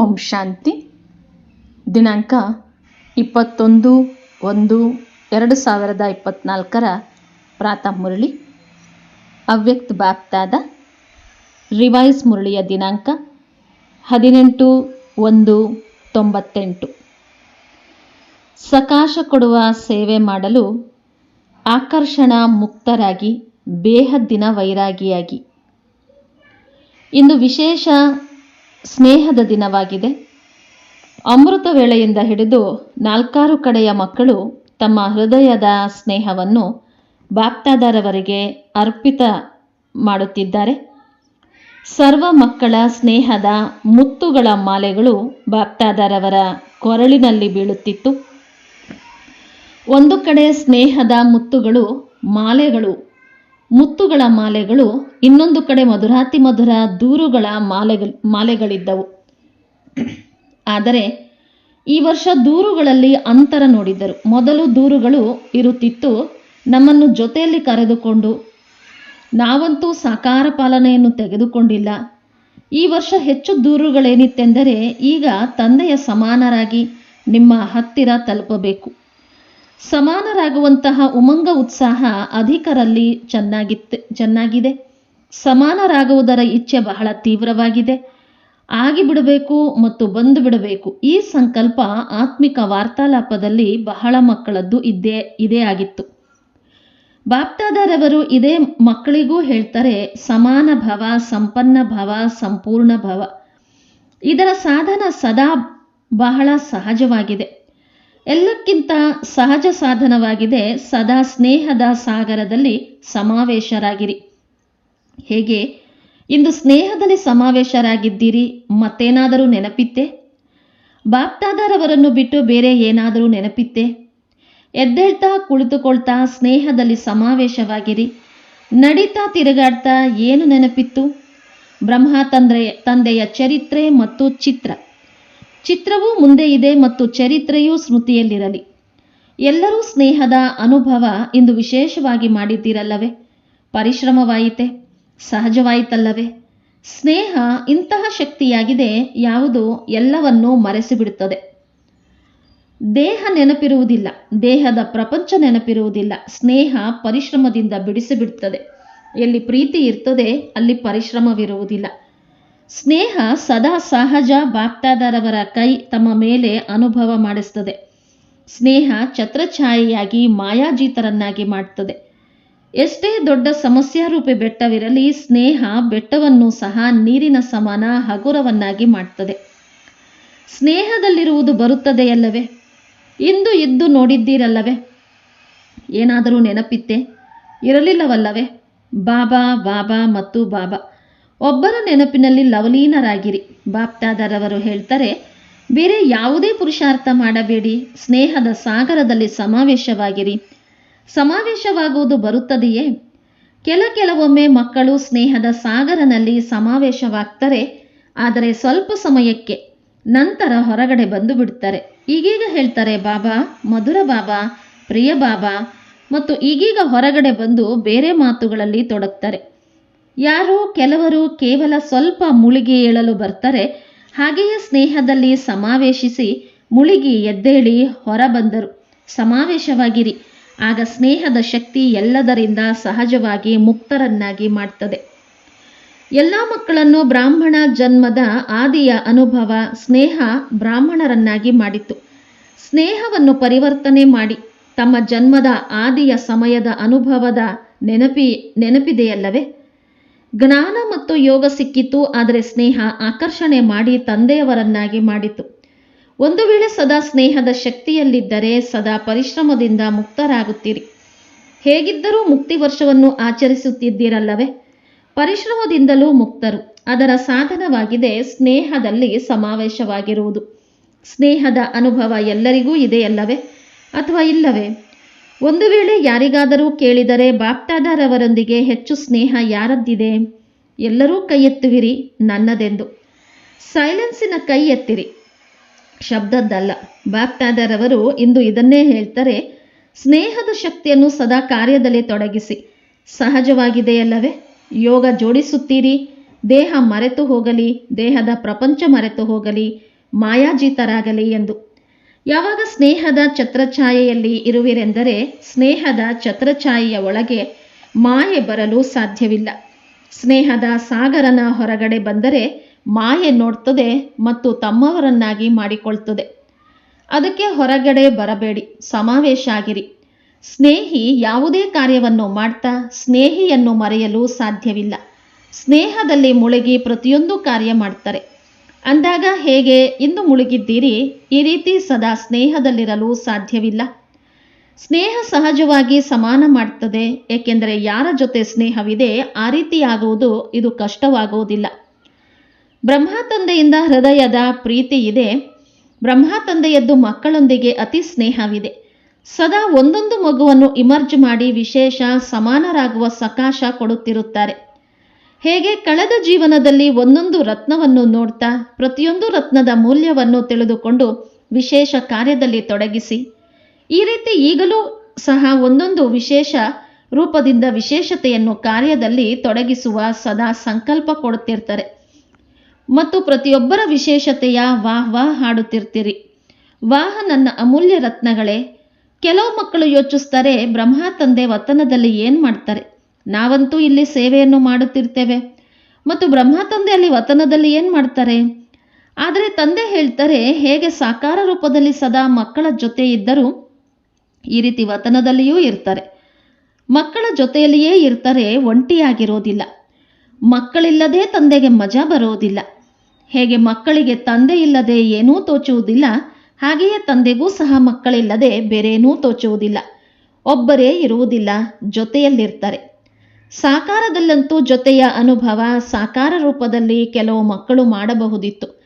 ಓಂ ಶಾಂತಿ. ದಿನಾಂಕ ಇಪ್ಪತ್ತೊಂದು ಒಂದು ಎರಡು ಸಾವಿರದ ಇಪ್ಪತ್ತ್ನಾಲ್ಕರ ಪ್ರಾತಃ ಮುರಳಿ. ಅವ್ಯಕ್ತ ಬಾಪ್ತಾದ ರಿವೈಸ್ ಮುರಳಿಯ ದಿನಾಂಕ ಹದಿನೆಂಟು ಒಂದು ತೊಂಬತ್ತೆಂಟು. ಸಕಾಶ ಕೊಡುವ ಸೇವೆ ಮಾಡಲು ಆಕರ್ಷಣ ಮುಕ್ತರಾಗಿ, ಬೇಹದ್ದಿನ ವೈರಾಗಿಯಾಗಿ. ಇಂದು ವಿಶೇಷ ಸ್ನೇಹದ ದಿನವಾಗಿದೆ. ಅಮೃತ ವೇಳೆಯಿಂದ ಹಿಡಿದು ನಾಲ್ಕಾರು ಕಡೆಯ ಮಕ್ಕಳು ತಮ್ಮ ಹೃದಯದ ಸ್ನೇಹವನ್ನು ಬಾಪ್ತಾದರವರಿಗೆ ಅರ್ಪಿತ ಮಾಡುತ್ತಿದ್ದಾರೆ. ಸರ್ವ ಮಕ್ಕಳ ಸ್ನೇಹದ ಮುತ್ತುಗಳ ಮಾಲೆಗಳು ಬಾಪ್ತಾದರವರ ಕೊರಳಿನಲ್ಲಿ ಬೀಳುತ್ತಿತ್ತು. ಒಂದು ಕಡೆ ಸ್ನೇಹದ ಮುತ್ತುಗಳು ಮಾಲೆಗಳು ಮುತ್ತುಗಳ ಮಾಲೆಗಳು, ಇನ್ನೊಂದು ಕಡೆ ಮಧುರಾತಿ ಮಧುರ ದೂರುಗಳ ಮಾಲೆಗಳು ಮಾಲೆಗಳಿದ್ದವು. ಆದರೆ, ಈ ವರ್ಷ ದೂರುಗಳಲ್ಲಿ ಅಂತರ ನೋಡಿದ್ದರು ಮೊದಲು ದೂರುಗಳು ಇರುತ್ತಿತ್ತು. ನಮ್ಮನ್ನು ಜೊತೆಯಲ್ಲಿ ಕರೆದುಕೊಂಡು ನಾವಂತೂ ಸಾಕಾರ ಪಾಲನೆಯನ್ನು ತೆಗೆದುಕೊಂಡಿಲ್ಲ. ಈ ವರ್ಷ ಹೆಚ್ಚು ದೂರುಗಳೇನಿತ್ತೆಂದರೆ, ಈಗ ತಂದೆಯ ಸಮಾನರಾಗಿ ನಿಮ್ಮ ಹತ್ತಿರ ತಲುಪಬೇಕು. ಸಮಾನರಾಗುವಂತಹ ಉಮಂಗ ಉತ್ಸಾಹ ಅಧಿಕರಲ್ಲಿ ಚೆನ್ನಾಗಿತ್ತು, ಚೆನ್ನಾಗಿದೆ. ಸಮಾನರಾಗುವುದರ ಇಚ್ಛೆ ಬಹಳ ತೀವ್ರವಾಗಿದೆ. ಆಗಿಬಿಡಬೇಕು ಮತ್ತು ಬಂದು ಬಿಡಬೇಕು ಈ ಸಂಕಲ್ಪ ಆತ್ಮಿಕ ವಾರ್ತಾಲಾಪದಲ್ಲಿ ಬಹಳ ಮಕ್ಕಳದ್ದು ಇದ್ದೇ, ಇದೇ ಆಗಿತ್ತು. ಬಾಪ್ತಾದಾರವರು ಇದೇ ಮಕ್ಕಳಿಗೂ ಹೇಳ್ತಾರೆ, ಸಮಾನ ಭವ, ಸಂಪನ್ನ ಭವ, ಸಂಪೂರ್ಣ ಭವ. ಇದರ ಸಾಧನ ಸದಾ ಬಹಳ ಸಹಜವಾಗಿದೆ. ಎಲ್ಲಕ್ಕಿಂತ ಸಹಜ ಸಾಧನವಾಗಿದೆ ಸದಾ ಸ್ನೇಹದ ಸಾಗರದಲ್ಲಿ ಸಮಾವೇಶರಾಗಿರಿ. ಹೇಗೆ? ಇಂದು ಸ್ನೇಹದಲ್ಲಿ ಸಮಾವೇಶರಾಗಿದ್ದೀರಿ, ಮತ್ತೇನಾದರೂ ನೆನಪಿತ್ತೆ? ಬಾಪ್ತಾದಾರವರನ್ನು ಬಿಟ್ಟು ಬೇರೆ ಏನಾದರೂ ನೆನಪಿತ್ತೆ? ಎದ್ದೇಳ್ತಾ ಕುಳಿತುಕೊಳ್ತಾ ಸ್ನೇಹದಲ್ಲಿ ಸಮಾವೇಶವಾಗಿರಿ. ನಡೀತಾ ತಿರುಗಾಡ್ತಾ ಏನು ನೆನಪಿತ್ತು? ಬ್ರಹ್ಮ ತಂದ್ರೆ, ತಂದೆಯ ಚರಿತ್ರೆ ಮತ್ತು ಚಿತ್ರ. ಚಿತ್ರವೂ ಮುಂದೆ ಇದೆ ಮತ್ತು ಚರಿತ್ರೆಯೂ ಸ್ಮೃತಿಯಲ್ಲಿರಲಿ. ಎಲ್ಲರೂ ಸ್ನೇಹದ ಅನುಭವ ಇಂದು ವಿಶೇಷವಾಗಿ ಮಾಡಿದ್ದೀರಲ್ಲವೇ? ಪರಿಶ್ರಮವಾಯಿತೆ? ಸಹಜವಾಯಿತಲ್ಲವೇ? ಸ್ನೇಹ ಇಂತಹ ಶಕ್ತಿಯಾಗಿದೆ ಯಾವುದು ಎಲ್ಲವನ್ನೂ ಮರೆಸಿಬಿಡುತ್ತದೆ. ದೇಹ ನೆನಪಿರುವುದಿಲ್ಲ, ದೇಹದ ಪ್ರಪಂಚ ನೆನಪಿರುವುದಿಲ್ಲ, ಸ್ನೇಹ ಪರಿಶ್ರಮದಿಂದ ಬಿಡಿಸಿಬಿಡುತ್ತದೆ. ಎಲ್ಲಿ ಪ್ರೀತಿ ಇರ್ತದೆ, ಅಲ್ಲಿ ಪರಿಶ್ರಮವಿರುವುದಿಲ್ಲ. ಸ್ನೇಹ ಸದಾ ಸಹಜ ಬಾಪ್ತಾದರವರ ಕೈ ತಮ್ಮ ಮೇಲೆ ಅನುಭವ ಮಾಡಿಸ್ತದೆ. ಸ್ನೇಹ ಛತ್ರಛಾಯೆಯಾಗಿ ಮಾಯಾಜೀತರನ್ನಾಗಿ ಮಾಡ್ತದೆ. ಎಷ್ಟೇ ದೊಡ್ಡ ಸಮಸ್ಯಾರೂಪಿ ಬೆಟ್ಟವಿರಲಿ, ಸ್ನೇಹ ಬೆಟ್ಟವನ್ನು ಸಹ ನೀರಿನ ಸಮಾನ ಹಗುರವನ್ನಾಗಿ ಮಾಡ್ತದೆ. ಸ್ನೇಹದಲ್ಲಿರುವುದು ಬರುತ್ತದೆಯಲ್ಲವೇ? ಇಂದು ಇದ್ದು ನೋಡಿದ್ದೀರಲ್ಲವೇ? ಏನಾದರೂ ನೆನಪಿತ್ತೆ? ಇರಲಿಲ್ಲವಲ್ಲವೇ? ಬಾಬಾ ಬಾಬಾ ಮತ್ತು ಬಾಬಾ. ಒಬ್ಬರ ನೆನಪಿನಲ್ಲಿ ಲವಲೀನರಾಗಿರಿ. ಬಾಪ್ತಾದರವರು ಹೇಳ್ತಾರೆ, ಬೇರೆ ಯಾವುದೇ ಪುರುಷಾರ್ಥ ಮಾಡಬೇಡಿ, ಸ್ನೇಹದ ಸಾಗರದಲ್ಲಿ ಸಮಾವೇಶವಾಗಿರಿ. ಸಮಾವೇಶವಾಗುವುದು ಬರುತ್ತದೆಯೇ? ಕೆಲ ಕೆಲವೊಮ್ಮೆ ಮಕ್ಕಳು ಸ್ನೇಹದ ಸಾಗರನಲ್ಲಿ ಸಮಾವೇಶವಾಗ್ತಾರೆ, ಆದರೆ ಸ್ವಲ್ಪ ಸಮಯಕ್ಕೆ ನಂತರ ಹೊರಗಡೆ ಬಂದು ಬಿಡ್ತಾರೆ ಈಗೀಗ ಹೇಳ್ತಾರೆ, ಬಾಬಾ, ಮಧುರ ಬಾಬಾ, ಪ್ರಿಯ ಬಾಬಾ, ಮತ್ತು ಈಗೀಗ ಹೊರಗಡೆ ಬಂದು ಬೇರೆ ಮಾತುಗಳಲ್ಲಿ ತೊಡಗ್ತಾರೆ. ಯಾರೋ ಕೆಲವರು ಕೇವಲ ಸ್ವಲ್ಪ ಮುಳುಗಿ ಏಳಲು ಬರ್ತಾರೆ, ಹಾಗೆಯೇ ಸ್ನೇಹದಲ್ಲಿ ಸಮಾವೇಶಿಸಿ ಮುಳುಗಿ ಎದ್ದೇಳಿ ಹೊರಬಂದರು. ಸಮಾವೇಶವಾಗಿರಿ. ಆಗ ಸ್ನೇಹದ ಶಕ್ತಿ ಎಲ್ಲದರಿಂದ ಸಹಜವಾಗಿ ಮುಕ್ತರನ್ನಾಗಿ ಮಾಡ್ತದೆ. ಎಲ್ಲ ಮಕ್ಕಳನ್ನು ಬ್ರಾಹ್ಮಣ ಜನ್ಮದ ಆದಿಯ ಅನುಭವ ಸ್ನೇಹ ಬ್ರಾಹ್ಮಣರನ್ನಾಗಿ ಮಾಡಿತ್ತು. ಸ್ನೇಹವನ್ನು ಪರಿವರ್ತನೆ ಮಾಡಿ. ತಮ್ಮ ಜನ್ಮದ ಆದಿಯ ಸಮಯದ ಅನುಭವದ ನೆನಪಿ ನೆನಪಿದೆಯಲ್ಲವೇ? ಜ್ಞಾನ ಮತ್ತು ಯೋಗ ಸಿಕ್ಕಿತು, ಆದರೆ ಸ್ನೇಹ ಆಕರ್ಷಣೆ ಮಾಡಿ ತಂದೆಯವರನ್ನಾಗಿ ಮಾಡಿತು. ಒಂದು ವೇಳೆ ಸದಾ ಸ್ನೇಹದ ಶಕ್ತಿಯಲ್ಲಿದ್ದರೆ ಸದಾ ಪರಿಶ್ರಮದಿಂದ ಮುಕ್ತರಾಗುತ್ತೀರಿ. ಹೇಗಿದ್ದರೂ ಮುಕ್ತಿ ವರ್ಷವನ್ನು ಆಚರಿಸುತ್ತಿದ್ದೀರಲ್ಲವೇ? ಪರಿಶ್ರಮದಿಂದಲೂ ಮುಕ್ತರು. ಅದರ ಸಾಧನವಾಗಿದೆ ಸ್ನೇಹದಲ್ಲಿ ಸಮಾವೇಶವಾಗಿರುವುದು. ಸ್ನೇಹದ ಅನುಭವ ಎಲ್ಲರಿಗೂ ಇದೆಯಲ್ಲವೇ? ಅಥವಾ ಇಲ್ಲವೇ? ಒಂದು ವೇಳೆ ಯಾರಿಗಾದರೂ ಕೇಳಿದರೆ ಬಾಪ್ತಾದಾರವರೊಂದಿಗೆ ಹೆಚ್ಚು ಸ್ನೇಹ ಯಾರದ್ದಿದೆ? ಎಲ್ಲರೂ ಕೈ ಎತ್ತುವಿರಿ ನನ್ನದೆಂದು. ಸೈಲೆನ್ಸಿನ ಕೈ ಎತ್ತಿರಿ ಶಬ್ದದ್ದಲ್ಲ. ಬಾಪ್ತಾದರವರು ಇಂದು ಇದನ್ನೇ ಹೇಳ್ತಾರೆ, ಸ್ನೇಹದ ಶಕ್ತಿಯನ್ನು ಸದಾ ಕಾರ್ಯದಲ್ಲಿ ತೊಡಗಿಸಿ. ಸಹಜವಾಗಿದೆಯಲ್ಲವೇ? ಯೋಗ ಜೋಡಿಸುತ್ತೀರಿ, ದೇಹ ಮರೆತು ಹೋಗಲಿ, ದೇಹದ ಪ್ರಪಂಚ ಮರೆತು ಹೋಗಲಿ, ಮಾಯಾಜೀತರಾಗಲಿ ಎಂದು. ಯಾವಾಗ ಸ್ನೇಹದ ಛತ್ರಛಾಯೆಯಲ್ಲಿ ಇರುವಿರೆಂದರೆ ಸ್ನೇಹದ ಛತ್ರಛಾಯೆಯ ಒಳಗೆ ಮಾಯೆ ಬರಲು ಸಾಧ್ಯವಿಲ್ಲ. ಸ್ನೇಹದ ಸಾಗರನ ಹೊರಗಡೆ ಬಂದರೆ ಮಾಯೆ ನೋಡ್ತದೆ ಮತ್ತು ತಮ್ಮವರನ್ನಾಗಿ ಮಾಡಿಕೊಳ್ತದೆ. ಅದಕ್ಕೆ ಹೊರಗಡೆ ಬರಬೇಡಿ, ಸಮಾವೇಶ ಆಗಿರಿ. ಸ್ನೇಹಿ ಯಾವುದೇ ಕಾರ್ಯವನ್ನು ಮಾಡ್ತಾ ಸ್ನೇಹಿಯನ್ನು ಮರೆಯಲು ಸಾಧ್ಯವಿಲ್ಲ. ಸ್ನೇಹದಲ್ಲಿ ಮುಳುಗಿ ಪ್ರತಿಯೊಂದು ಕಾರ್ಯ ಮಾಡ್ತಾರೆ. ಅಂದಾಗ ಹೇಗೆ ಇಂದು ಮುಳುಗಿದ್ದೀರಿ? ಈ ರೀತಿ ಸದಾ ಸ್ನೇಹದಲ್ಲಿರಲು ಸಾಧ್ಯವಿಲ್ಲ. ಸ್ನೇಹ ಸಹಜವಾಗಿ ಸಮಾನ ಮಾಡ್ತದೆ, ಏಕೆಂದರೆ ಯಾರ ಜೊತೆ ಸ್ನೇಹವಿದೆ ಆ ರೀತಿಯಾಗುವುದು ಇದು ಕಷ್ಟವಾಗುವುದಿಲ್ಲ. ಬ್ರಹ್ಮ ತಂದೆಯಿಂದ ಹೃದಯದ ಪ್ರೀತಿ ಇದೆ. ಬ್ರಹ್ಮ ತಂದೆಯದ್ದು ಮಕ್ಕಳೊಂದಿಗೆ ಅತಿ ಸ್ನೇಹವಿದೆ. ಸದಾ ಒಂದೊಂದು ಮಗುವನ್ನು ಇಮರ್ಜ್ ಮಾಡಿ ವಿಶೇಷ ಸಮಾನರಾಗುವ ಸಕಾಶ ಕೊಡುತ್ತಿರುತ್ತಾರೆ. ಹೇಗೆ ಕಳೆದ ಜೀವನದಲ್ಲಿ ಒಂದೊಂದು ರತ್ನವನ್ನು ನೋಡ್ತಾ ಪ್ರತಿಯೊಂದು ರತ್ನದ ಮೌಲ್ಯವನ್ನು ತಿಳಿದುಕೊಂಡು ವಿಶೇಷ ಕಾರ್ಯದಲ್ಲಿ ತೊಡಗಿಸಿ, ಈ ರೀತಿ ಈಗಲೂ ಸಹ ಒಂದೊಂದು ವಿಶೇಷ ರೂಪದಿಂದ ವಿಶೇಷತೆಯನ್ನು ಕಾರ್ಯದಲ್ಲಿ ತೊಡಗಿಸುವ ಸದಾ ಸಂಕಲ್ಪ ಕೊಡುತ್ತಿರ್ತಾರೆ. ಮತ್ತು ಪ್ರತಿಯೊಬ್ಬರ ವಿಶೇಷತೆಯ ವಾಹ್ ವಾಹ್ ಹಾಡುತ್ತಿರ್ತೀರಿ. ವಾಹ ನನ್ನ ಅಮೂಲ್ಯ ರತ್ನಗಳೇ, ಕೆಲವು ಮಕ್ಕಳು ಯೋಚಿಸ್ತಾರೆ ಬ್ರಹ್ಮ ತಂದೆ ವತನದಲ್ಲಿ ಏನು ಮಾಡ್ತಾರೆ? ನಾವಂತೂ ಇಲ್ಲಿ ಸೇವೆಯನ್ನು ಮಾಡುತ್ತಿರ್ತೇವೆ. ಮತ್ತು ಬ್ರಹ್ಮ ತಂದೆ ಅಲ್ಲಿ ವತನದಲ್ಲಿ ಏನು ಮಾಡ್ತಾರೆ? ಆದರೆ ತಂದೆ ಹೇಳ್ತಾರೆ, ಹೇಗೆ ಸಾಕಾರ ರೂಪದಲ್ಲಿ ಸದಾ ಮಕ್ಕಳ ಜೊತೆ ಇದ್ದರೂ ಈ ರೀತಿ ವತನದಲ್ಲಿಯೂ ಇರ್ತಾರೆ. ಮಕ್ಕಳ ಜೊತೆಯಲ್ಲಿಯೇ ಇರ್ತಾರೆ, ಒಂಟಿಯಾಗಿರೋದಿಲ್ಲ. ಮಕ್ಕಳಿಲ್ಲದೆ ತಂದೆಗೆ ಮಜಾ ಬರೋದಿಲ್ಲ. ಹೇಗೆ ಮಕ್ಕಳಿಗೆ ತಂದೆ ಇಲ್ಲದೆ ಏನೂ ತೋಚುವುದಿಲ್ಲ, ಹಾಗೆಯೇ ತಂದೆಗೂ ಸಹ ಮಕ್ಕಳಿಲ್ಲದೆ ಬೇರೇನೂ ತೋಚುವುದಿಲ್ಲ. ಒಬ್ಬರೇ ಇರುವುದಿಲ್ಲ, ಜೊತೆಯಲ್ಲಿರ್ತಾರೆ. ಸಾಕಾರದಲ್ಲಂತೂ ಜೊತೆಯ ಅನುಭವ ಸಾಕಾರ ರೂಪದಲ್ಲಿ ಕೆಲವು ಮಕ್ಕಳು ಮಾಡಬಹುದಿತ್ತು.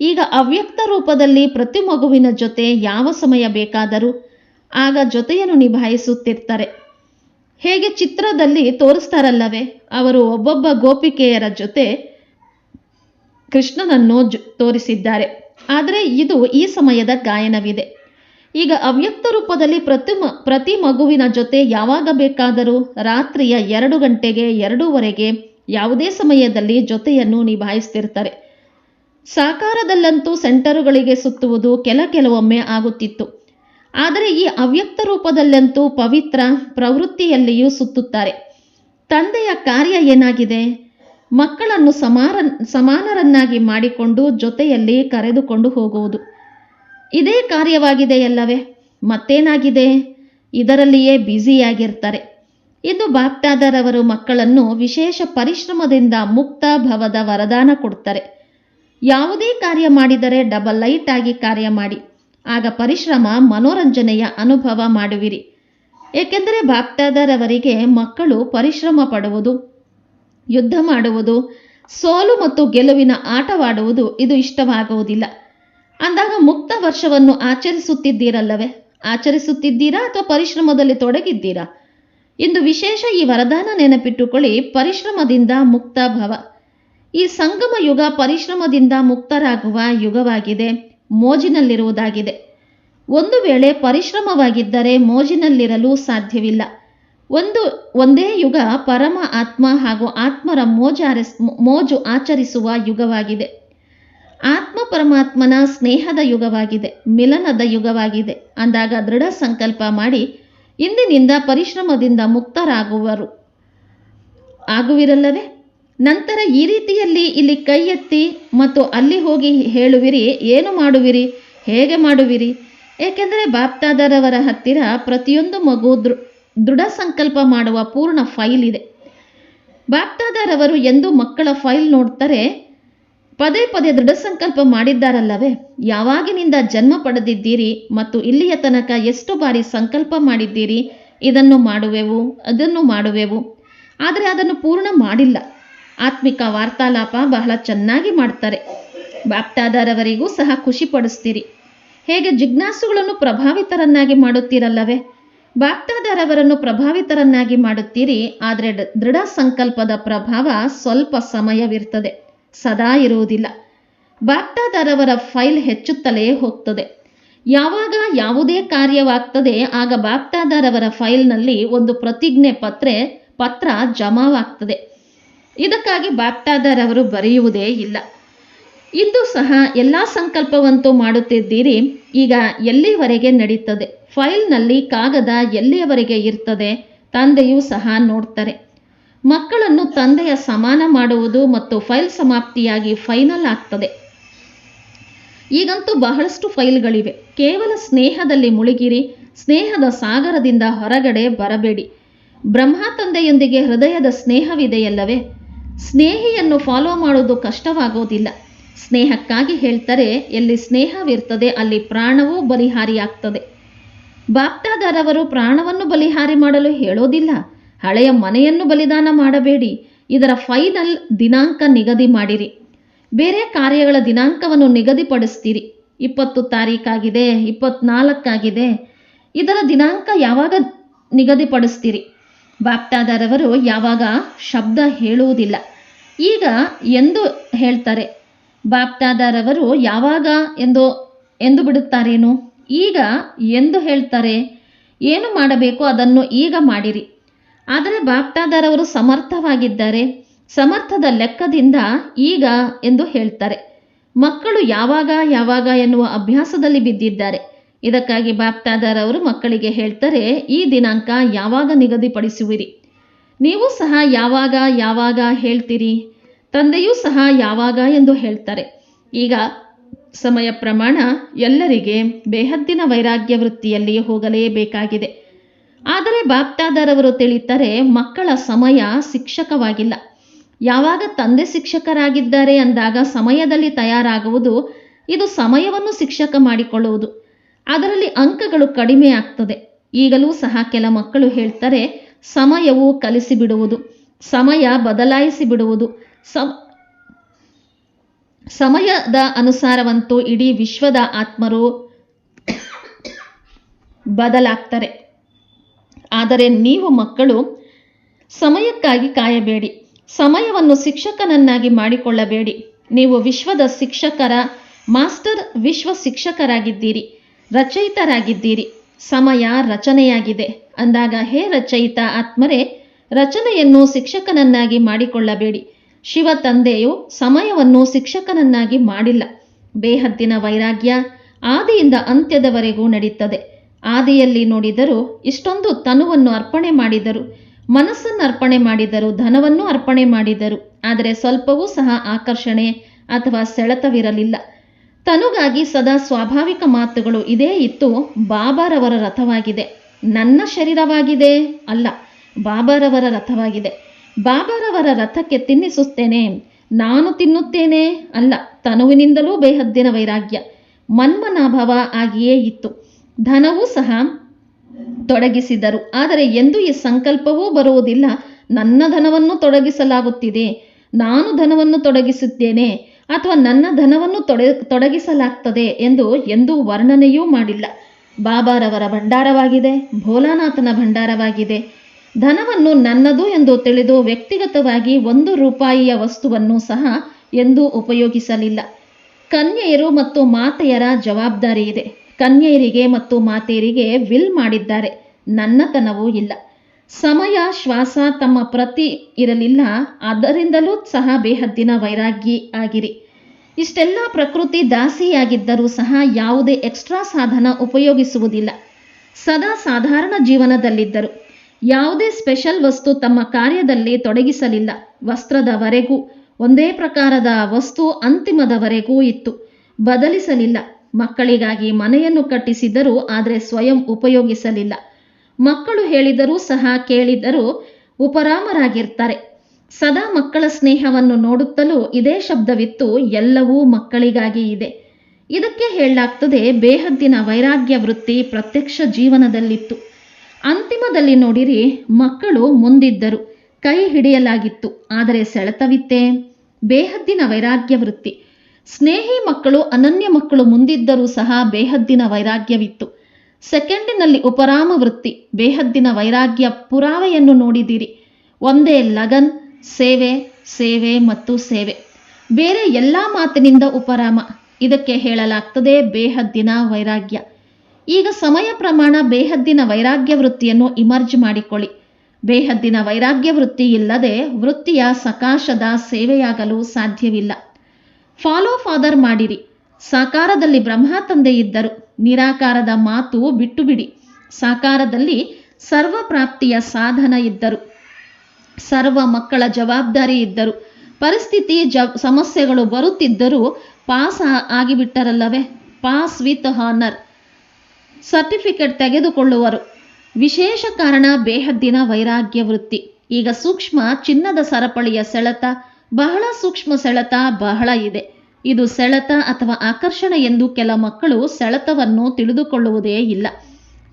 ಈಗ ಅವ್ಯಕ್ತ ರೂಪದಲ್ಲಿ ಪ್ರತಿ ಮಗುವಿನ ಜೊತೆ ಯಾವ ಸಮಯ ಬೇಕಾದರೂ ಆಗ ಜೊತೆಯನ್ನು ನಿಭಾಯಿಸುತ್ತಿರ್ತಾರೆ. ಹೇಗೆ ಚಿತ್ರದಲ್ಲಿ ತೋರಿಸ್ತಾರಲ್ಲವೇ, ಅವರು ಒಬ್ಬೊಬ್ಬ ಗೋಪಿಕೆಯರ ಜೊತೆ ಕೃಷ್ಣನನ್ನು ತೋರಿಸಿದ್ದಾರೆ. ಆದರೆ ಇದು ಈ ಸಮಯದ ಗಾಯನವಿದೆ. ಈಗ ಅವ್ಯಕ್ತ ರೂಪದಲ್ಲಿ ಪ್ರತಿ ಮ ಪ್ರತಿ ಮಗುವಿನ ಜೊತೆ ಯಾವಾಗ ಬೇಕಾದರೂ ರಾತ್ರಿಯ ಎರಡು ಗಂಟೆಗೆ, ಎರಡೂವರೆಗೆ ಯಾವುದೇ ಸಮಯದಲ್ಲಿ ಜೊತೆಯನ್ನು ನಿಭಾಯಿಸ್ತಿರ್ತಾರೆ. ಸಾಕಾರದಲ್ಲಂತೂ ಸೆಂಟರುಗಳಿಗೆ ಸುತ್ತುವುದು ಕೆಲ ಕೆಲವೊಮ್ಮೆ ಆಗುತ್ತಿತ್ತು. ಆದರೆ ಈ ಅವ್ಯಕ್ತ ರೂಪದಲ್ಲಂತೂ ಪವಿತ್ರ ಪ್ರವೃತ್ತಿಯಲ್ಲಿಯೂ ಸುತ್ತುತ್ತಾರೆ. ತಂದೆಯ ಕಾರ್ಯ ಏನಾಗಿದೆ? ಮಕ್ಕಳನ್ನು ಸಮಾರ ಸಮಾನರನ್ನಾಗಿ ಮಾಡಿಕೊಂಡು ಜೊತೆಯಲ್ಲಿ ಕರೆದುಕೊಂಡು ಹೋಗುವುದು. ಇದೇ ಕಾರ್ಯವಾಗಿದೆಯಲ್ಲವೇ? ಮತ್ತೇನಾಗಿದೆ? ಇದರಲ್ಲಿಯೇ ಬ್ಯುಸಿಯಾಗಿರ್ತಾರೆ. ಇದು ಬಾಪ್ತಾದರವರು ಮಕ್ಕಳನ್ನು ವಿಶೇಷ ಪರಿಶ್ರಮದಿಂದ ಮುಕ್ತ ಭವದ ವರದಾನ ಕೊಡ್ತಾರೆ ಯಾವುದೇ ಕಾರ್ಯ ಮಾಡಿದರೆ ಡಬಲ್ ಲೈಟ್ ಆಗಿ ಕಾರ್ಯ ಮಾಡಿ. ಆಗ ಪರಿಶ್ರಮ, ಮನೋರಂಜನೆಯ ಅನುಭವ ಮಾಡುವಿರಿ. ಏಕೆಂದರೆ ಬಾಪ್ತಾದರವರಿಗೆ ಮಕ್ಕಳು ಪರಿಶ್ರಮ ಪಡುವುದು, ಯುದ್ಧ ಮಾಡುವುದು, ಸೋಲು ಮತ್ತು ಗೆಲುವಿನ ಆಟವಾಡುವುದು ಇದು ಇಷ್ಟವಾಗುವುದಿಲ್ಲ. ಅಂದಾಗ ಮುಕ್ತ ವರ್ಷವನ್ನು ಆಚರಿಸುತ್ತಿದ್ದೀರಲ್ಲವೇ? ಆಚರಿಸುತ್ತಿದ್ದೀರಾ ಅಥವಾ ಪರಿಶ್ರಮದಲ್ಲಿ ತೊಡಗಿದ್ದೀರಾ? ಇಂದು ವಿಶೇಷ ಈ ವರದಾನ ನೆನಪಿಟ್ಟುಕೊಳ್ಳಿ, ಪರಿಶ್ರಮದಿಂದ ಮುಕ್ತ ಭವ. ಈ ಸಂಗಮ ಯುಗ ಪರಿಶ್ರಮದಿಂದ ಮುಕ್ತರಾಗುವ ಯುಗವಾಗಿದೆ, ಮೋಜಿನಲ್ಲಿರುವುದಾಗಿದೆ. ಒಂದು ವೇಳೆ ಪರಿಶ್ರಮವಾಗಿದ್ದರೆ ಮೋಜಿನಲ್ಲಿರಲು ಸಾಧ್ಯವಿಲ್ಲ. ಒಂದು, ಒಂದೇ ಯುಗ ಪರಮ ಆತ್ಮ ಹಾಗೂ ಆತ್ಮರ ಮೋಜಾರಿಸ್, ಮೋಜು ಆಚರಿಸುವ ಯುಗವಾಗಿದೆ. ಆತ್ಮ ಪರಮಾತ್ಮನ ಸ್ನೇಹದ ಯುಗವಾಗಿದೆ, ಮಿಲನದ ಯುಗವಾಗಿದೆ. ಅಂದಾಗ ದೃಢ ಸಂಕಲ್ಪ ಮಾಡಿ ಇಂದಿನಿಂದ ಪರಿಶ್ರಮದಿಂದ ಮುಕ್ತರಾಗುವರು. ಆಗುವಿರಲ್ಲವೇ? ನಂತರ ಈ ರೀತಿಯಲ್ಲಿ ಇಲ್ಲಿ ಕೈ ಎತ್ತಿ ಮತ್ತು ಅಲ್ಲಿ ಹೋಗಿ ಹೇಳುವಿರಿ, ಏನು ಮಾಡುವಿರಿ, ಹೇಗೆ ಮಾಡುವಿರಿ? ಏಕೆಂದರೆ ಬಾಪ್ತಾದರವರ ಹತ್ತಿರ ಪ್ರತಿಯೊಂದು ಮಗು ದೃಢ ಸಂಕಲ್ಪ ಮಾಡುವ ಪೂರ್ಣ ಫೈಲ್ ಇದೆ. ಬಾಪ್ತಾದರವರು ಎಂದು ಮಕ್ಕಳ ಫೈಲ್ ನೋಡ್ತಾರೆ ಪದೇ ಪದೇ ದೃಢ ಸಂಕಲ್ಪ ಮಾಡಿದ್ದಾರಲ್ಲವೇ? ಯಾವಾಗಿನಿಂದ ಜನ್ಮ ಪಡೆದಿದ್ದೀರಿ ಮತ್ತು ಇಲ್ಲಿಯ ತನಕ ಎಷ್ಟು ಬಾರಿ ಸಂಕಲ್ಪ ಮಾಡಿದ್ದೀರಿ? ಇದನ್ನು ಮಾಡುವೆವು, ಅದನ್ನು ಮಾಡುವೆವು. ಆದರೆ ಅದನ್ನು ಪೂರ್ಣ ಮಾಡಿಲ್ಲ. ಆತ್ಮಿಕ ವಾರ್ತಾಲಾಪ ಬಹಳ ಚೆನ್ನಾಗಿ ಮಾಡ್ತಾರೆ. ಬಾಪ್ತಾದಾರವರಿಗೂ ಸಹ ಖುಷಿ ಪಡಿಸ್ತೀರಿ ಹೇಗೆ ಜಿಜ್ಞಾಸುಗಳನ್ನು ಪ್ರಭಾವಿತರನ್ನಾಗಿ ಮಾಡುತ್ತೀರಲ್ಲವೇ? ಬಾಪ್ತಾದಾರವರನ್ನು ಪ್ರಭಾವಿತರನ್ನಾಗಿ ಮಾಡುತ್ತೀರಿ, ಆದರೆ ದೃಢ ಸಂಕಲ್ಪದ ಪ್ರಭಾವ ಸ್ವಲ್ಪ ಸಮಯವಿರ್ತದೆ. ಸದಾ ಇರುವುದಿಲ್ಲ. ಬಾಕ್ಟಾದಾರವರ ಫೈಲ್ ಹೆಚ್ಚುತ್ತಲೇ ಹೋಗ್ತದೆ. ಯಾವಾಗ ಯಾವುದೇ ಕಾರ್ಯವಾಗ್ತದೆ, ಆಗ ಬಾಕ್ಟಾದಾರವರ ಫೈಲ್ನಲ್ಲಿ ಒಂದು ಪ್ರತಿಜ್ಞೆ ಪತ್ರೆ, ಪತ್ರ ಜಮಾವಾಗ್ತದೆ. ಇದಕ್ಕಾಗಿ ಬಾಕ್ಟಾದಾರವರು ಬರೆಯುವುದೇ ಇಲ್ಲ. ಇಂದು ಸಹ ಎಲ್ಲ ಸಂಕಲ್ಪವಂತೂ ಮಾಡುತ್ತಿದ್ದೀರಿ. ಈಗ ಎಲ್ಲಿವರೆಗೆ ನಡೀತದೆ? ಫೈಲ್ನಲ್ಲಿ ಕಾಗದ ಎಲ್ಲಿಯವರೆಗೆ ಇರ್ತದೆ? ತಂದೆಯೂ ಸಹ ನೋಡ್ತಾರೆ. ಮಕ್ಕಳನ್ನು ತಂದೆಯ ಸಮಾನ ಮಾಡುವುದು ಮತ್ತು ಫೈಲ್ ಸಮಾಪ್ತಿಯಾಗಿ ಫೈನಲ್ ಆಗ್ತದೆ. ಈಗಂತೂ ಬಹಳಷ್ಟು ಫೈಲ್ಗಳಿವೆ. ಕೇವಲ ಸ್ನೇಹದಲ್ಲಿ ಮುಳುಗಿರಿ, ಸ್ನೇಹದ ಸಾಗರದಿಂದ ಹೊರಗಡೆ ಬರಬೇಡಿ. ಬ್ರಹ್ಮ ತಂದೆಯೊಂದಿಗೆ ಹೃದಯದ ಸ್ನೇಹವಿದೆಯಲ್ಲವೇ? ಸ್ನೇಹಿಯನ್ನು ಫಾಲೋ ಮಾಡೋದು ಕಷ್ಟವಾಗೋದಿಲ್ಲ. ಸ್ನೇಹಕ್ಕಾಗಿ ಹೇಳ್ತಾರೆ, ಎಲ್ಲಿ ಸ್ನೇಹವಿರ್ತದೆ, ಅಲ್ಲಿ ಪ್ರಾಣವೂ ಬಲಿಹಾರಿಯಾಗ್ತದೆ. ಬಾಪ್ತಾದಾರವರು ಪ್ರಾಣವನ್ನು ಬಲಿಹಾರಿ ಮಾಡಲು ಹೇಳೋದಿಲ್ಲ. ಹಳೆಯ ಮನೆಯನ್ನು ಬಲಿದಾನ ಮಾಡಬೇಡಿ. ಇದರ ಫೈನಲ್ ದಿನಾಂಕ ನಿಗದಿ ಮಾಡಿರಿ. ಬೇರೆ ಕಾರ್ಯಗಳ ದಿನಾಂಕವನ್ನು ನಿಗದಿಪಡಿಸ್ತೀರಿ. ಇಪ್ಪತ್ತು ತಾರೀಕಾಗಿದೆ, ಇಪ್ಪತ್ನಾಲ್ಕಾಗಿದೆ. ಇದರ ದಿನಾಂಕ ಯಾವಾಗ ನಿಗದಿಪಡಿಸ್ತೀರಿ? ಬಾಪ್ತಾದಾರವರು ಯಾವಾಗ ಶಬ್ದ ಹೇಳುವುದಿಲ್ಲ. ಈಗ ಎಂದು ಹೇಳ್ತಾರೆ ಬಾಪ್ತಾದಾರವರು ಯಾವಾಗ ಎಂದು ಎಂದು ಬಿಡುತ್ತಾರೇನು? ಈಗ ಎಂದು ಹೇಳ್ತಾರೆ, ಏನು ಮಾಡಬೇಕು ಅದನ್ನು ಈಗ ಮಾಡಿರಿ. ಆದರೆ ಬಾಪ್ಟಾದಾರವರು ಸಮರ್ಥವಾಗಿದ್ದಾರೆ. ಸಮರ್ಥದ ಲೆಕ್ಕದಿಂದ ಈಗ ಎಂದು ಹೇಳ್ತಾರೆ. ಮಕ್ಕಳು ಯಾವಾಗ ಯಾವಾಗ ಎನ್ನುವ ಅಭ್ಯಾಸದಲ್ಲಿ ಬಿದ್ದಿದ್ದಾರೆ. ಇದಕ್ಕಾಗಿ ಬಾಪ್ತಾದಾರವರು ಮಕ್ಕಳಿಗೆ ಹೇಳ್ತಾರೆ, ಈ ದಿನಾಂಕ ಯಾವಾಗ ನಿಗದಿಪಡಿಸುವಿರಿ? ನೀವು ಸಹ ಯಾವಾಗ ಯಾವಾಗ ಹೇಳ್ತೀರಿ? ತಂದೆಯೂ ಸಹ ಯಾವಾಗ ಎಂದು ಹೇಳ್ತಾರೆ. ಈಗ ಸಮಯ ಪ್ರಮಾಣ ಎಲ್ಲರಿಗೆ ಬೇಹದ್ದಿನ ವೈರಾಗ್ಯ ವೃತ್ತಿಯಲ್ಲಿ ಹೋಗಲೇಬೇಕಾಗಿದೆ. ಆದರೆ ಬಾಪ್ತಾದರವರು ತಿಳಿತಾರೆ ಮಕ್ಕಳ ಸಮಯ ಶಿಕ್ಷಕವಾಗಿಲ್ಲ. ಯಾವಾಗ ತಂದೆ ಶಿಕ್ಷಕರಾಗಿದ್ದಾರೆ ಅಂದಾಗ ಸಮಯದಲ್ಲಿ ತಯಾರಾಗುವುದು, ಇದು ಸಮಯವನ್ನು ಶಿಕ್ಷಕ ಮಾಡಿಕೊಳ್ಳುವುದು. ಅದರಲ್ಲಿ ಅಂಕಗಳು ಕಡಿಮೆ ಆಗ್ತದೆ. ಈಗಲೂ ಸಹ ಕೆಲ ಮಕ್ಕಳು ಹೇಳ್ತಾರೆ, ಸಮಯವು ಕಲಿಸಿಬಿಡುವುದು, ಸಮಯ ಬದಲಾಯಿಸಿ ಬಿಡುವುದು ಸಮ, ಸಮಯದ ಅನುಸಾರವಂತೂ ಇಡೀ ವಿಶ್ವದ ಆತ್ಮರು ಬದಲಾಗ್ತಾರೆ. ಆದರೆ ನೀವು ಮಕ್ಕಳು ಸಮಯಕ್ಕಾಗಿ ಕಾಯಬೇಡಿ. ಸಮಯವನ್ನು ಶಿಕ್ಷಕನನ್ನಾಗಿ ಮಾಡಿಕೊಳ್ಳಬೇಡಿ. ನೀವು ವಿಶ್ವದ ಶಿಕ್ಷಕರ, ಮಾಸ್ಟರ್ ವಿಶ್ವ ಶಿಕ್ಷಕರಾಗಿದ್ದೀರಿ. ರಚಯಿತರಾಗಿದ್ದೀರಿ. ಸಮಯ ರಚನೆಯಾಗಿದೆ. ಅಂದಾಗ, ಹೇ ರಚಯಿತ ಆತ್ಮರೇ, ರಚನೆಯನ್ನು ಶಿಕ್ಷಕನನ್ನಾಗಿ ಮಾಡಿಕೊಳ್ಳಬೇಡಿ. ಶಿವ ತಂದೆಯು ಸಮಯವನ್ನು ಶಿಕ್ಷಕನನ್ನಾಗಿ ಮಾಡಿಲ್ಲ. ಬೇಹದ್ದಿನ ವೈರಾಗ್ಯ ಆದಿಯಿಂದ ಅಂತ್ಯದವರೆಗೂ ನಡೀತದೆ. ಆದಿಯಲ್ಲಿ ನೋಡಿದರು ಇಷ್ಟೊಂದು ತನುವನ್ನು ಅರ್ಪಣೆ ಮಾಡಿದರು. ಮನಸ್ಸನ್ನು ಅರ್ಪಣೆ ಮಾಡಿದರು ಧನವನ್ನು ಅರ್ಪಣೆ ಮಾಡಿದರು. ಆದರೆ ಸ್ವಲ್ಪವೂ ಸಹ ಆಕರ್ಷಣೆ ಅಥವಾ ಸೆಳೆತವಿರಲಿಲ್ಲ. ತನುಗಾಗಿ ಸದಾ ಸ್ವಾಭಾವಿಕ ಮಾತುಗಳು ಇದೇ ಇತ್ತು. ಬಾಬಾರವರ ರಥವಾಗಿದೆ. ನನ್ನ ಶರೀರವಾಗಿದೆ ಅಲ್ಲ, ಬಾಬಾರವರ ರಥವಾಗಿದೆ. ಬಾಬಾರವರ ರಥಕ್ಕೆ ತಿನ್ನಿಸುತ್ತೇನೆ, ನಾನು ತಿನ್ನುತ್ತೇನೆ ಅಲ್ಲ, ತನುವಿನಿಂದಲೂ ಬೇಹದ್ದಿನ ವೈರಾಗ್ಯ. ಮನ್ಮನಾಭವ ಆಗಿಯೇ ಇತ್ತು. ಧನವೂ ಸಹ ತೊಡಗಿಸಿದರು. ಆದರೆ ಎಂದು ಈ ಸಂಕಲ್ಪವೂ ಬರುವುದಿಲ್ಲ. ನನ್ನ ಧನವನ್ನು ತೊಡಗಿಸಲಾಗುತ್ತಿದೆ. ನಾನು ಧನವನ್ನು ತೊಡಗಿಸುತ್ತೇನೆ. ಅಥವಾ ನನ್ನ ಧನವನ್ನು ತೊಡೆ, ತೊಡಗಿಸಲಾಗ್ತದೆ ಎಂದು ಎಂದೂ ವರ್ಣನೆಯೂ ಮಾಡಿಲ್ಲ. ಬಾಬಾರವರ ಭಂಡಾರವಾಗಿದೆ. ಭೋಲಾನಾಥನ ಭಂಡಾರವಾಗಿದೆ. ಧನವನ್ನು ನನ್ನದು ಎಂದು ತಿಳಿದು ವ್ಯಕ್ತಿಗತವಾಗಿ ಒಂದು ರೂಪಾಯಿಯ ವಸ್ತುವನ್ನು ಸಹ ಎಂದೂ ಉಪಯೋಗಿಸಲಿಲ್ಲ. ಕನ್ಯೆಯರು ಮತ್ತು ಮಾತೆಯರ ಜವಾಬ್ದಾರಿ ಇದೆ ಕನ್ಯೆಯರಿಗೆ ಮತ್ತು ಮಾತೆಯರಿಗೆ ವಿಲ್ ಮಾಡಿದ್ದಾರೆ. ನನ್ನತನವೂ ಇಲ್ಲ. ಸಮಯ, ಶ್ವಾಸ ತಮ್ಮ ಪ್ರತಿ ಇರಲಿಲ್ಲ. ಅದರಿಂದಲೂ ಸಹ ಬೇಹದ್ದಿನ ವೈರಾಗ್ಯ ಆಗಿರಿ. ಇಷ್ಟೆಲ್ಲ ಪ್ರಕೃತಿ ದಾಸಿಯಾಗಿದ್ದರೂ ಸಹ ಯಾವುದೇ ಎಕ್ಸ್ಟ್ರಾ ಸಾಧನ ಉಪಯೋಗಿಸುವುದಿಲ್ಲ. ಸದಾ ಸಾಧಾರಣ ಜೀವನದಲ್ಲಿದ್ದರು. ಯಾವುದೇ ಸ್ಪೆಷಲ್ ವಸ್ತು ತಮ್ಮ ಕಾರ್ಯದಲ್ಲಿ ತೊಡಗಿಸಲಿಲ್ಲ. ವಸ್ತ್ರದವರೆಗೂ, ಒಂದೇ ಪ್ರಕಾರದ ವಸ್ತು ಅಂತಿಮದವರೆಗೂ ಇತ್ತು. ಬದಲಿಸಲಿಲ್ಲ. ಮಕ್ಕಳಿಗಾಗಿ ಮನೆಯನ್ನು ಕಟ್ಟಿಸಿದರು ಆದರೆ ಸ್ವಯಂ ಉಪಯೋಗಿಸಲಿಲ್ಲ. ಮಕ್ಕಳು ಹೇಳಿದರೂ ಸಹ ಕೇಳಿದರೂ ಉಪರಾಮರಾಗಿರ್ತಾರೆ. ಸದಾ ಮಕ್ಕಳ ಸ್ನೇಹವನ್ನು ನೋಡುತ್ತಲೂ ಇದೇ ಶಬ್ದವಿತ್ತು, ಎಲ್ಲವೂ ಮಕ್ಕಳಿಗಾಗಿ ಇದೆ. ಇದಕ್ಕೆ ಹೇಳಲಾಗ್ತದೆ, ಬೇಹದ್ದಿನ ವೈರಾಗ್ಯ ವೃತ್ತಿ ಪ್ರತ್ಯಕ್ಷ ಜೀವನದಲ್ಲಿತ್ತು. ಅಂತಿಮದಲ್ಲಿ ನೋಡಿರಿ, ಮಕ್ಕಳು ಮುಂದಿದ್ದರು, ಕೈ ಹಿಡಿಯಲಾಗಿತ್ತು, ಆದರೆ ಸೆಳೆತವಿತ್ತೇ? ಬೇಹದ್ದಿನ ವೈರಾಗ್ಯ ವೃತ್ತಿ. ಸ್ನೇಹಿ ಮಕ್ಕಳು ಅನನ್ಯ ಮಕ್ಕಳು ಮುಂದಿದ್ದರೂ ಸಹ ಬೇಹದ್ದಿನ ವೈರಾಗ್ಯವಿತ್ತು. ಸೆಕೆಂಡಿನಲ್ಲಿ ಉಪರಾಮ ವೃತ್ತಿ, ಬೇಹದ್ದಿನ ವೈರಾಗ್ಯ ಪುರಾವೆಯನ್ನು ನೋಡಿದಿರಿ ಒಂದೇ ಲಗನ್, ಸೇವೆ ಸೇವೆ ಮತ್ತು ಸೇವೆ. ಬೇರೆ ಎಲ್ಲ ಮಾತಿನಿಂದ ಉಪರಾಮ. ಇದಕ್ಕೆ ಹೇಳಲಾಗ್ತದೆ ಬೇಹದ್ದಿನ ವೈರಾಗ್ಯ. ಈಗ ಸಮಯ ಪ್ರಮಾಣ ಬೇಹದ್ದಿನ ವೈರಾಗ್ಯ ವೃತ್ತಿಯನ್ನು ಇಮರ್ಜ್ ಮಾಡಿಕೊಳ್ಳಿ. ಬೇಹದ್ದಿನ ವೈರಾಗ್ಯ ವೃತ್ತಿ ಇಲ್ಲದೆ ವೃತ್ತಿಯ ಸಕಾಶದ ಸೇವೆಯಾಗಲು ಸಾಧ್ಯವಿಲ್ಲ. ಫಾಲೋ ಫಾದರ್ ಮಾಡಿರಿ. ಸಾಕಾರದಲ್ಲಿ ಬ್ರಹ್ಮ ತಂದೆ ಇದ್ದರು. ನಿರಾಕಾರದ ಮಾತು ಬಿಟ್ಟು ಬಿಡಿ ಸಾಕಾರದಲ್ಲಿ ಸರ್ವ ಪ್ರಾಪ್ತಿಯ ಸಾಧನ ಇದ್ದರು. ಸರ್ವ ಮಕ್ಕಳ ಜವಾಬ್ದಾರಿ ಇದ್ದರು. ಪರಿಸ್ಥಿತಿ ಜ, ಸಮಸ್ಯೆಗಳು ಬರುತ್ತಿದ್ದರೂ ಪಾಸ್ ಆಗಿಬಿಟ್ಟರಲ್ಲವೇ? ಪಾಸ್ ವಿತ್ ಹಾನರ್ ಸರ್ಟಿಫಿಕೇಟ್ ತೆಗೆದುಕೊಳ್ಳುವರು. ವಿಶೇಷ ಕಾರಣ ಬೇಹದ್ದಿನ ವೈರಾಗ್ಯ ವೃತ್ತಿ. ಈಗ ಸೂಕ್ಷ್ಮ ಚಿನ್ನದ ಸರಪಳಿಯ ಸೆಳೆತ. ಬಹಳ ಸೂಕ್ಷ್ಮ ಸೆಳೆತ ಬಹಳ ಇದೆ. ಇದು ಸೆಳೆತ ಅಥವಾ ಆಕರ್ಷಣೆ ಎಂದು ಕೆಲ ಮಕ್ಕಳು ಸೆಳೆತವನ್ನು ತಿಳಿದುಕೊಳ್ಳುವುದೇ ಇಲ್ಲ.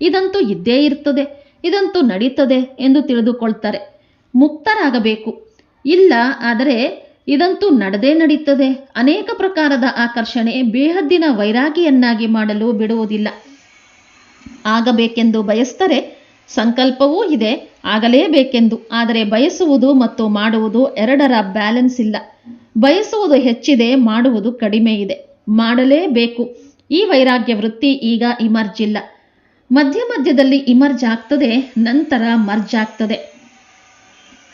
ಇದಂತೂ ಇದ್ದೇ ಇರ್ತದೆ, ಇದಂತೂ ನಡೀತದೆ ಎಂದು ತಿಳಿದುಕೊಳ್ತಾರೆ. ಮುಕ್ತರಾಗಬೇಕು. ಇಲ್ಲ ಆದರೆ ಇದಂತೂ ನಡೆದೇ ನಡೀತದೆ. ಅನೇಕ ಪ್ರಕಾರದ ಆಕರ್ಷಣೆ ಬೇಹದ್ದಿನ ವೈರಾಗಿಯನ್ನಾಗಿ ಮಾಡಲು ಬಿಡುವುದಿಲ್ಲ. ಆಗಬೇಕೆಂದು ಬಯಸ್ತಾರೆ ಸಂಕಲ್ಪವೂ ಇದೆ, ಆಗಲೇಬೇಕೆಂದು. ಆದರೆ ಬಯಸುವುದು ಮತ್ತು ಮಾಡುವುದು ಎರಡರ ಬ್ಯಾಲೆನ್ಸ್ ಇಲ್ಲ. ಬಯಸುವುದು ಹೆಚ್ಚಿದೆ, ಮಾಡುವುದು ಕಡಿಮೆ ಇದೆ. ಮಾಡಲೇಬೇಕು. ಈ ವೈರಾಗ್ಯ ವೃತ್ತಿ ಈಗ ಇಮರ್ಜ್ ಇಲ್ಲ. ಮಧ್ಯ ಮಧ್ಯದಲ್ಲಿ ಇಮರ್ಜ್ ಆಗ್ತದೆ, ನಂತರ ಮರ್ಜ್ ಆಗ್ತದೆ.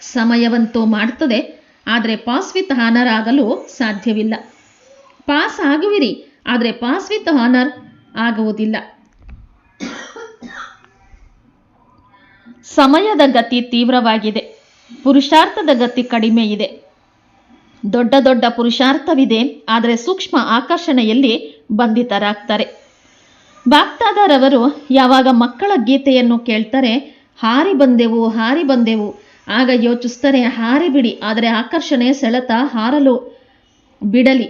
ಸಮಯವಂತೂ ಮಾಡ್ತದೆ, ಆದರೆ ಪಾಸ್ ವಿತ್ ಹಾನರ್ ಆಗಲು ಸಾಧ್ಯವಿಲ್ಲ. ಪಾಸ್ ಆಗುವಿರಿ, ಆದರೆ ಪಾಸ್ ವಿತ್ ಹಾನರ್ ಆಗುವುದಿಲ್ಲ. ಸಮಯದ ಗತಿ ತೀವ್ರವಾಗಿದೆ. ಪುರುಷಾರ್ಥದ ಗತಿ ಕಡಿಮೆ ಇದೆ. ದೊಡ್ಡ ದೊಡ್ಡ ಪುರುಷಾರ್ಥವಿದೆ. ಆದರೆ ಸೂಕ್ಷ್ಮ ಆಕರ್ಷಣೆಯಲ್ಲಿ ಬಂಧಿತರಾಗ್ತಾರೆ. ಬಾಪ್ತಾದರವರು ಯಾವಾಗ ಮಕ್ಕಳ ಗೀತೆಯನ್ನು ಕೇಳ್ತಾರೆ, ಹಾರಿ ಬಂದೆವು ಹಾರಿ ಬಂದೆವು. ಆಗ ಯೋಚಿಸ್ತಾರೆ, ಹಾರಿ ಬಿಡಿ. ಆದರೆ ಆಕರ್ಷಣೆ ಸೆಳೆತ ಹಾರಲು ಬಿಡಲಿ.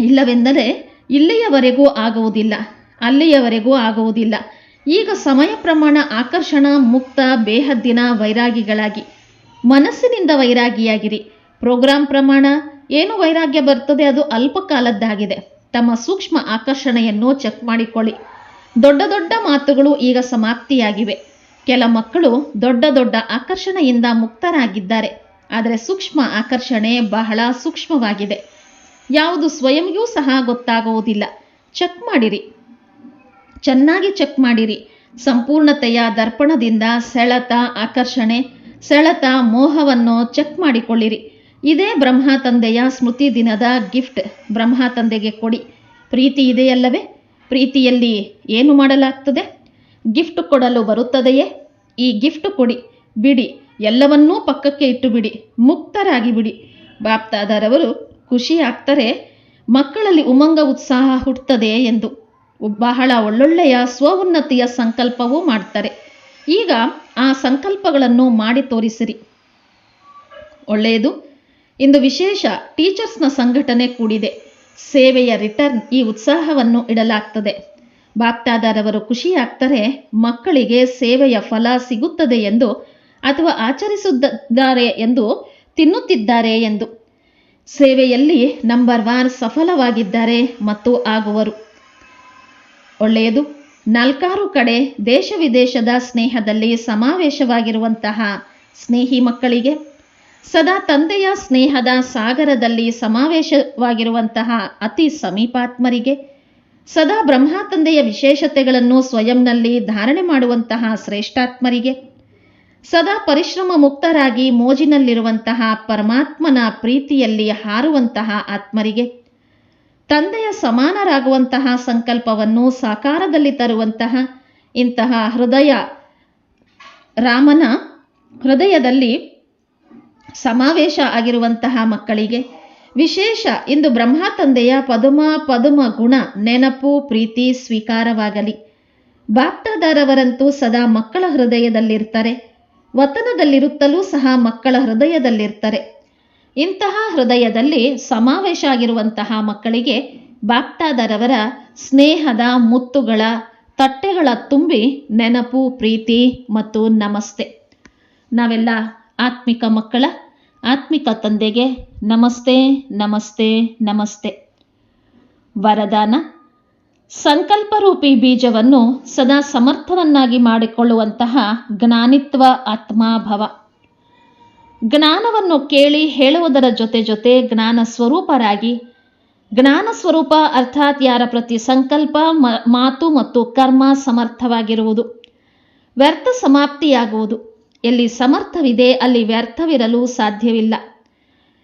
ಇಲ್ಲವೆಂದರೆ ಇಲ್ಲಿಯವರೆಗೂ ಆಗುವುದಿಲ್ಲ. ಅಲ್ಲಿಯವರೆಗೂ ಆಗುವುದಿಲ್ಲ. ಈಗ ಸಮಯ ಪ್ರಮಾಣ ಆಕರ್ಷಣ, ಮುಕ್ತ, ಬೇಹದ್ದಿನ ವೈರಾಗಿಗಳಾಗಿ. ಮನಸ್ಸಿನಿಂದ ವೈರಾಗಿಯಾಗಿರಿ. ಪ್ರೋಗ್ರಾಂ ಪ್ರಮಾಣ ಏನು ವೈರಾಗ್ಯ ಬರ್ತದೆ ಅದು ಅಲ್ಪಕಾಲದ್ದಾಗಿದೆ. ತಮ್ಮ ಸೂಕ್ಷ್ಮ ಆಕರ್ಷಣೆಯನ್ನು ಚೆಕ್ ಮಾಡಿಕೊಳ್ಳಿ. ದೊಡ್ಡ ದೊಡ್ಡ ಮಾತುಗಳು ಈಗ ಸಮಾಪ್ತಿಯಾಗಿವೆ. ಕೆಲ ಮಕ್ಕಳು ದೊಡ್ಡ ದೊಡ್ಡ ಆಕರ್ಷಣೆಯಿಂದ ಮುಕ್ತರಾಗಿದ್ದಾರೆ. ಆದರೆ ಸೂಕ್ಷ್ಮ ಆಕರ್ಷಣೆ ಬಹಳ ಸೂಕ್ಷ್ಮವಾಗಿದೆ. ಯಾವುದು ಸ್ವಯಂಗೂ ಸಹ ಗೊತ್ತಾಗುವುದಿಲ್ಲ. ಚೆಕ್ ಮಾಡಿರಿ. ಚೆನ್ನಾಗಿ ಚೆಕ್ ಮಾಡಿರಿ. ಸಂಪೂರ್ಣತೆಯ ದರ್ಪಣದಿಂದ ಸೆಳೆತ, ಆಕರ್ಷಣೆ, ಸೆಳೆತ ಮೋಹವನ್ನು ಚೆಕ್ ಮಾಡಿಕೊಳ್ಳಿರಿ. ಇದೇ ಬ್ರಹ್ಮ ತಂದೆಯ ಸ್ಮೃತಿ ದಿನದ ಗಿಫ್ಟ್ ಬ್ರಹ್ಮ ತಂದೆಗೆ ಕೊಡಿ. ಪ್ರೀತಿ ಇದೆಯಲ್ಲವೇ? ಪ್ರೀತಿಯಲ್ಲಿ ಏನು ಮಾಡಲಾಗ್ತದೆ? ಗಿಫ್ಟ್ ಕೊಡಲು ಬರುತ್ತದೆಯೇ? ಈ ಗಿಫ್ಟ್ ಕೊಡಿ. ಬಿಡಿ. ಎಲ್ಲವನ್ನೂ ಪಕ್ಕಕ್ಕೆ ಇಟ್ಟು ಬಿಡಿ ಮುಕ್ತರಾಗಿ ಬಿಡಿ ಬಾಪ್ತಾದರವರು ಖುಷಿ ಆಗ್ತಾರೆ. ಮಕ್ಕಳಲ್ಲಿ ಉಮಂಗ ಉತ್ಸಾಹ ಹುಟ್ಟುತ್ತದೆ ಎಂದು. ಬಹಳ ಒಳ್ಳೊಳ್ಳೆಯ ಸ್ವಉನ್ನತಿಯ ಸಂಕಲ್ಪವೂ ಮಾಡ್ತಾರೆ. ಈಗ ಆ ಸಂಕಲ್ಪಗಳನ್ನು ಮಾಡಿ ತೋರಿಸಿರಿ. ಒಳ್ಳೆಯದು. ಇಂದು ವಿಶೇಷ ಟೀಚರ್ಸ್ನ ಸಂಘಟನೆ ಕೂಡಿದೆ. ಸೇವೆಯ ರಿಟರ್ನ್ ಈ ಉತ್ಸಾಹವನ್ನು ಇಡಲಾಗ್ತದೆ. ಬಾಕ್ತಾದಾರವರು ಖುಷಿಯಾಗ್ತಾರೆ, ಮಕ್ಕಳಿಗೆ ಸೇವೆಯ ಫಲ ಸಿಗುತ್ತದೆ ಎಂದು ಅಥವಾ ಆಚರಿಸುತ್ತಿದ್ದಾರೆ ಎಂದು ತಿನ್ನುತ್ತಿದ್ದಾರೆ ಎಂದು. ಸೇವೆಯಲ್ಲಿ ನಂಬರ್ ಒನ್ ಸಫಲವಾಗಿದ್ದಾರೆ ಮತ್ತು ಆಗುವರು. ಒಳ್ಳೆಯದು. ನಾಲ್ಕಾರು ಕಡೆ ದೇಶ ವಿದೇಶದ ಸ್ನೇಹದಲ್ಲಿ ಸಮಾವೇಶವಾಗಿರುವಂತಹ ಸ್ನೇಹಿ ಮಕ್ಕಳಿಗೆ, ಸದಾ ತಂದೆಯ ಸ್ನೇಹದ ಸಾಗರದಲ್ಲಿ ಸಮಾವೇಶವಾಗಿರುವಂತಹ ಅತಿ ಸಮೀಪಾತ್ಮರಿಗೆ, ಸದಾ ಬ್ರಹ್ಮ ತಂದೆಯ ವಿಶೇಷತೆಗಳನ್ನು ಸ್ವಯಂನಲ್ಲಿ ಧಾರಣೆ ಮಾಡುವಂತಹ ಶ್ರೇಷ್ಠಾತ್ಮರಿಗೆ, ಸದಾ ಪರಿಶ್ರಮ ಮುಕ್ತರಾಗಿ ಮೋಜಿನಲ್ಲಿರುವಂತಹ ಪರಮಾತ್ಮನ ಪ್ರೀತಿಯಲ್ಲಿ ಹಾರುವಂತಹ ಆತ್ಮರಿಗೆ ತಂದೆಯ ಸಮಾನರಾಗುವಂತಹ ಸಂಕಲ್ಪವನ್ನು ಸಾಕಾರದಲ್ಲಿ ತರುವಂತಹ ಇಂತಹ ಹೃದಯ ರಾಮನ ಹೃದಯದಲ್ಲಿ ಸಮಾವೇಶ ಆಗಿರುವಂತಹ ಮಕ್ಕಳಿಗೆ ವಿಶೇಷ ಇಂದು ಬ್ರಹ್ಮ ತಂದೆಯ ಪದುಮ ಪದುಮ ಗುಣ ನೆನಪು, ಪ್ರೀತಿ ಸ್ವೀಕಾರವಾಗಲಿ. ಬಾಪ್ತಾದಾರವರಂತೂ ಸದಾ ಮಕ್ಕಳ ಹೃದಯದಲ್ಲಿರ್ತಾರೆ. ವತನದಲ್ಲಿರುತ್ತಲೂ ಸಹ ಮಕ್ಕಳ ಹೃದಯದಲ್ಲಿರ್ತಾರೆ. ಇಂತಹ ಹೃದಯದಲ್ಲಿ ಸಮಾವೇಶ ಆಗಿರುವಂತಹ ಮಕ್ಕಳಿಗೆ ಬಾಪ್ತಾದರವರ ಸ್ನೇಹದ ಮುತ್ತುಗಳ ತಟ್ಟೆಗಳ ತುಂಬಿ ನೆನಪು, ಪ್ರೀತಿ ಮತ್ತು ನಮಸ್ತೆ. ನಾವೆಲ್ಲ ಆತ್ಮಿಕ ಮಕ್ಕಳ, ಆತ್ಮಿಕ ತಂದೆಗೆ ನಮಸ್ತೆ ನಮಸ್ತೆ ನಮಸ್ತೆ. ವರದಾನ. ಸಂಕಲ್ಪರೂಪಿ ಬೀಜವನ್ನು ಸದಾ ಸಮರ್ಥವನ್ನಾಗಿ ಮಾಡಿಕೊಳ್ಳುವಂತಹ ಜ್ಞಾನಿತ್ವ ಆತ್ಮಾಭವ. ಜ್ಞಾನವನ್ನು ಕೇಳಿ ಹೇಳುವುದರ ಜೊತೆ ಜೊತೆ ಜ್ಞಾನ ಸ್ವರೂಪರಾಗಿ, ಜ್ಞಾನ ಸ್ವರೂಪ ಅರ್ಥಾತ್ ಯಾರ ಪ್ರತಿ ಸಂಕಲ್ಪ ಮಾತು ಮತ್ತು ಕರ್ಮ ಸಮರ್ಥವಾಗಿರುವುದು. ವ್ಯರ್ಥ ಸಮಾಪ್ತಿಯಾಗುವುದು. ಎಲ್ಲಿ ಸಮರ್ಥವಿದೆ ಅಲ್ಲಿ ವ್ಯರ್ಥವಿರಲು ಸಾಧ್ಯವಿಲ್ಲ.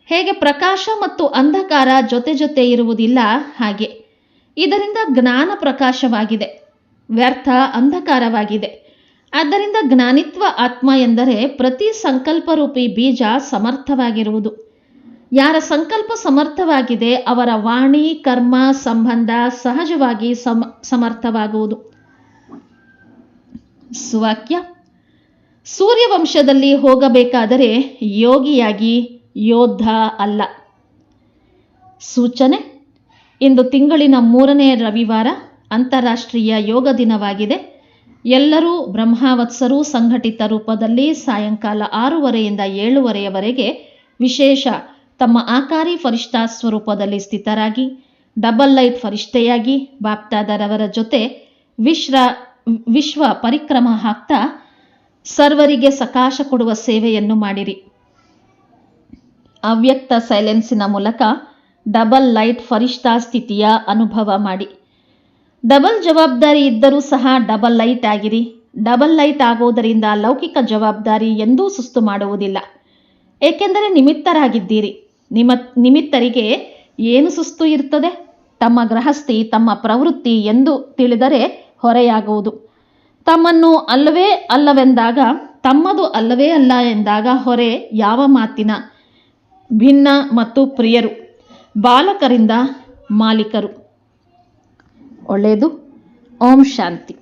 ಹೇಗೆ ಪ್ರಕಾಶ ಮತ್ತು ಅಂಧಕಾರ ಜೊತೆ ಜೊತೆ ಇರುವುದಿಲ್ಲ ಹಾಗೆ. ಇದರಿಂದ ಜ್ಞಾನ ಪ್ರಕಾಶವಾಗಿದೆ. ವ್ಯರ್ಥ ಅಂಧಕಾರವಾಗಿದೆ. ಆದ್ದರಿಂದ ಜ್ಞಾನಿತ್ವ ಆತ್ಮ ಎಂದರೆ ಪ್ರತಿ ಸಂಕಲ್ಪರೂಪಿ ಬೀಜ ಸಮರ್ಥವಾಗಿರುವುದು. ಯಾರ ಸಂಕಲ್ಪ ಸಮರ್ಥವಾಗಿದೆ, ಅವರ ವಾಣಿ, ಕರ್ಮ, ಸಂಬಂಧ ಸಹಜವಾಗಿ ಸಮ, ಸಮರ್ಥವಾಗುವುದು. ಸುವಾಕ್ಯ. ಸೂರ್ಯವಂಶದಲ್ಲಿ ಹೋಗಬೇಕಾದರೆ ಯೋಗಿಯಾಗಿ ಯೋಧ ಅಲ್ಲ. ಸೂಚನೆ. ಇಂದು ತಿಂಗಳಿನ ಮೂರನೇ ರವಿವಾರ ಅಂತಾರಾಷ್ಟ್ರೀಯ ಯೋಗ ದಿನವಾಗಿದೆ. ಎಲ್ಲರೂ ಬ್ರಹ್ಮಾವತ್ಸರು ಸಂಘಟಿತ ರೂಪದಲ್ಲಿ ಸಾಯಂಕಾಲ ಆರೂವರೆಯಿಂದ ಏಳುವರೆಯವರೆಗೆ ವಿಶೇಷ ತಮ್ಮ ಆಕಾರಿ ಫರಿಷ್ಠಾ ಸ್ವರೂಪದಲ್ಲಿ ಸ್ಥಿತರಾಗಿ, ಡಬಲ್ ಲೈಟ್ ಫರಿಷ್ಠೆಯಾಗಿ ಬಾಪ್ತಾದರವರ ಜೊತೆ ವಿಶ್ರ, ವಿಶ್ವ ಪರಿಕ್ರಮ ಹಾಕ್ತಾ ಸರ್ವರಿಗೆ ಸಕಾಶ ಕೊಡುವ ಸೇವೆಯನ್ನು ಮಾಡಿರಿ. ಅವ್ಯಕ್ತ ಸೈಲೆನ್ಸಿನ ಮೂಲಕ ಡಬಲ್ ಲೈಟ್ ಫರಿಷ್ಠಾ ಸ್ಥಿತಿಯ ಅನುಭವ ಮಾಡಿ. ಡಬಲ್ ಜವಾಬ್ದಾರಿ ಇದ್ದರೂ ಸಹ ಡಬಲ್ ಲೈಟ್ ಆಗಿರಿ. ಡಬಲ್ ಲೈಟ್ ಆಗುವುದರಿಂದ ಲೌಕಿಕ ಜವಾಬ್ದಾರಿ ಎಂದೂ ಸುಸ್ತು ಮಾಡುವುದಿಲ್ಲ. ಏಕೆಂದರೆ ನಿಮಿತ್ತರಾಗಿದ್ದೀರಿ. ನಿಮ್ಮ ನಿಮಿತ್ತರಿಗೆ ಏನು ಸುಸ್ತು ಇರ್ತದೆ? ತಮ್ಮ ಗೃಹಸ್ಥಿ, ತಮ್ಮ ಪ್ರವೃತ್ತಿ ಎಂದು ತಿಳಿದರೆ ಹೊರೆಯಾಗುವುದು. ತಮ್ಮನ್ನು ಅಲ್ಲವೇ ಅಲ್ಲವೆಂದಾಗ, ತಮ್ಮದು ಅಲ್ಲವೇ ಅಲ್ಲ ಎಂದಾಗ ಹೊರೆ ಯಾವ ಮಾತಿನ? ಭಿನ್ನ ಮತ್ತು ಪ್ರಿಯರು, ಬಾಲಕರಿಂದ ಮಾಲೀಕರು. ಒಳ್ಳೆಯದು. ಓಂ ಶಾಂತಿ.